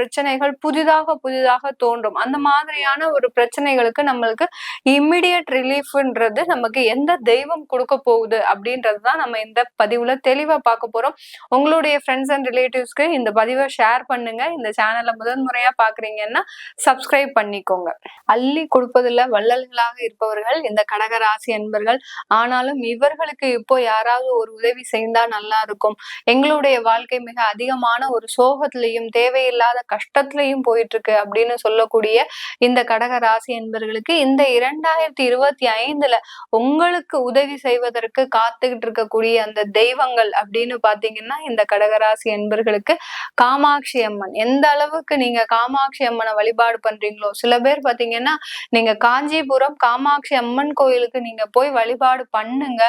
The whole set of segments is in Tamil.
பிரச்சனைகள் புதிதாக புதிதாக தோன்றும். அந்த மாதிரியான ஒரு பிரச்சனைகளுக்கு நம்மளுக்கு இம்மிடியட் ரிலீஃப்ன்றது நமக்கு எந்த தெய்வம் கொடுக்க போகுது அப்படின்றது தான் நம்ம இந்த பதிவுல தெளிவா பார்க்க போறோம். உங்களுடைய ஃப்ரெண்ட்ஸ் அண்ட் ரிலேட்டிவ்ஸ்க்கு இந்த பதிவை ஷேர் பண்ணுங்க. இந்த சேனலை முதன் முறையா பாக்குறீங்கன்னா சப்ஸ்கிரைப் பண்ணிக்கோங்க. அள்ளி கொடுப்பதில் வள்ளல்களாக இருப்பவர்கள் இந்த கடகராசி என்பர்கள் ஆனாலும் இவர்களுக்கு இப்போ யாராவது ஒரு உதவி செய்தா நல்லா இருக்கும். எங்களுடைய வாழ்க்கை மிக அதிகமான ஒரு சோகத்திலையும் தேவையில்லாத கஷ்டத்திலையும் போயிட்டு இருக்கு அப்படின்னு சொல்லக்கூடிய இந்த கடக ராசி என்பர்களுக்கு இந்த இரண்டாயிரத்தி இருபத்தி ஐந்துல உங்களுக்கு உதவி செய்வதற்கு காத்துக்கிட்டு இருக்கக்கூடிய அந்த தெய்வங்கள் அப்படின்னு பாத்தீங்கன்னா இந்த கடகராசி என்பர்களுக்கு காமாட்சி அம்மன். எந்த அளவுக்கு நீங்க காமாட்சி அம்மனை வழிபாடு பண்றீங்களோ சில பேர் பாத்தீங்கன்னா நீங்க காஞ்சிபுரம் காமாட்சி அம்மன் கோயிலுக்கு நீங்க போய் வழிபாடு பண்ணுங்க.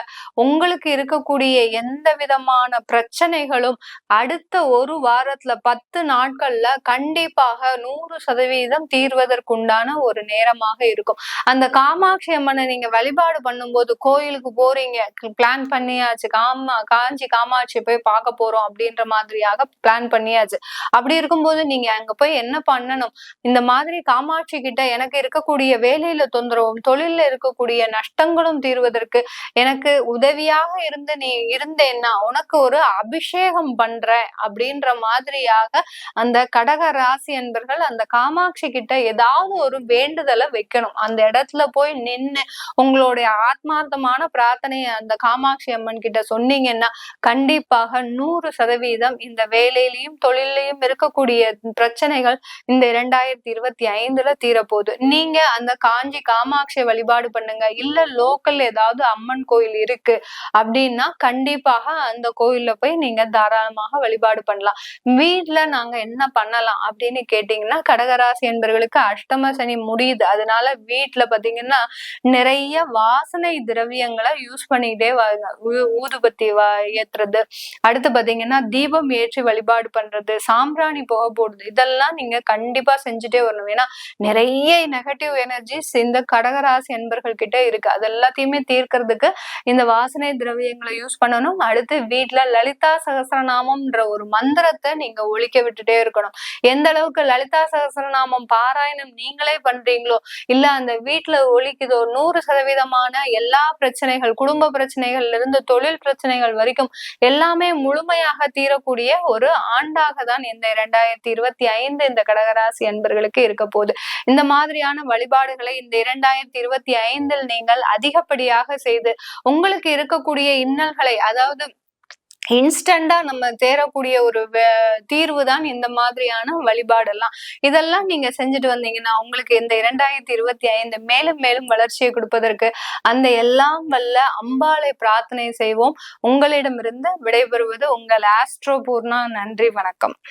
உங்களுக்கு இருக்கக்கூடிய எந்த விதமான பிரச்சனைகளும் அடுத்த ஒரு வாரத்துல பத்து நாட்கள்ல கண்டிப்பாக நூறு சதவீதம் தீர்வதற்குண்டான ஒரு நேரமாக இருக்கும். அந்த காமாட்சி அம்மனை நீங்க வழிபாடு பண்ணும்போது கோயிலுக்கு போறீங்க. பிளான் பண்ணியாச்சு. காமா காஞ்சி காமாட்சி போய் பார்க்க போறோம் அப்படின்ற மாதிரியாக பிளான் பண்ணியாச்சு. அப்படி இருக்கும்போது நீங்க அங்க போய் என்ன பண்ணணும்? இந்த மாதிரி காமாட்சி கிட்ட எனக்கு இருக்கக்கூடிய வேலையில தொந்தரவும் தொழில இருக்கக்கூடிய நஷ்டங்களும் தீர்வதற்கு எனக்கு உதவியாக இருந்து நீ இருந்தேன்னா உனக்கு ஒரு அபிஷேகம் பண்ற அப்படின்ற மாதிரியாக அந்த கடக ராசி என்பர்கள் அந்த காமாட்சி கிட்ட ஏதாவது ஒரு வேண்டுதலை வைக்கணும். அந்த இடத்துல போய் நின்று உங்களுடைய ஆத்மார்த்தமான பிரார்த்தனையை அந்த காமாட்சி அம்மன் கிட்ட சொன்னீங்கன்னா கண்டிப்பாக நூறு சதவீதம் இந்த வேலையிலையும் தொழிலையும் இருக்கக்கூடிய பிரச்சனைகள் இந்த இரண்டாயிரத்தி இருபத்தி ஐந்துல தீரப்போகுது. நீங்க அந்த காஞ்சி காமாட்சி வழிபாடு பண்ணுங்க. இல்ல லோக்கல் ஏதாவது அம்மன் கோயில் இருக்கு அப்படின்னா கண்டிப்பாக அந்த கோயில்ல போய் நீங்க தாராளமாக வழிபாடு பண்ணலாம். வீட்டுல நாங்க என்ன பண்ணலாம்? அப்படின்னு கேட்டீங்கன்னா கடகராசி என்பர்களுக்கு அஷ்டம சனி முடியுது. அதனால வீட்டுல பாத்தீங்கன்னா நிறைய வாசனை திரவியங்களை யூஸ் பண்ணிக்கிட்டே ஊதுபத்தி ஏத்துறது. அடுத்து பாத்தீங்கன்னா தீபம் ஏற்றி வழிபாடு பண்றது சாம்பிராணி புகை போடுறது. இதெல்லாம் நீங்க கண்டிப்பா செஞ்சுட்டே வரணும். ஏன்னா நிறைய நெகட்டிவ் எனர்ஜிஸ் இந்த கடகராசி என்பர்கள் கிட்ட இருக்கு. அது எல்லாத்தையுமே தீர்க்கறதுக்கு இந்த வாசனை திரவியங்களை யூஸ் பண்ணணும். அடுத்து வீட்டுல லலிதா சகசரநாமம்ன்ற ஒரு மந்திரத்தை நீங்க ஒழிக்க விட்டுட்டே இருக்கணும். எந்த அளவுக்கு லலிதா சகசரநாமம் பாராயணம் நீங்களே பண்றீங்களோ இல்ல அந்த வீட்டுல ஒழிக்குதோ நூறு சதவீதமான எல்லா பிரச்சனைகள் குடும்ப பிரச்சனைகள்ல இருந்து தொழில் பிரச்சனைகள் வரைக்கும் எல்லாமே முழுமையாக தீரக்கூடிய ஒரு ஆண்டாக தான் இந்த இரண்டாயிரத்தி இருபத்தி ஐந்து இந்த கடகராசி அன்பர்களுக்கு இருக்க போகுது. இந்த மாதிரியான வழிபாடுகளை இந்த இரண்டாயிரத்தி இருபத்தி ஐந்தில் நீங்கள் அதிகப்படியாக செய்து உங்களுக்கு இருக்கக்கூடிய இன்னல்களை அதாவது இன்ஸ்டண்டா நம்ம தேரக்கூடிய ஒரு தீர்வு தான் இந்த மாதிரியான வழிபாடெல்லாம். இதெல்லாம் நீங்க செஞ்சுட்டு வந்தீங்கன்னா உங்களுக்கு இந்த இரண்டாயிரத்தி இருபத்தி ஐந்து மேலும் மேலும் வளர்ச்சியை கொடுப்பதற்கு அந்த எல்லாம் வல்ல அம்பாளை பிரார்த்தனை செய்வோம். உங்களிடமிருந்து விடைபெறுவது உங்கள் ஆஸ்ட்ரோ பூர்ணா. நன்றி வணக்கம்.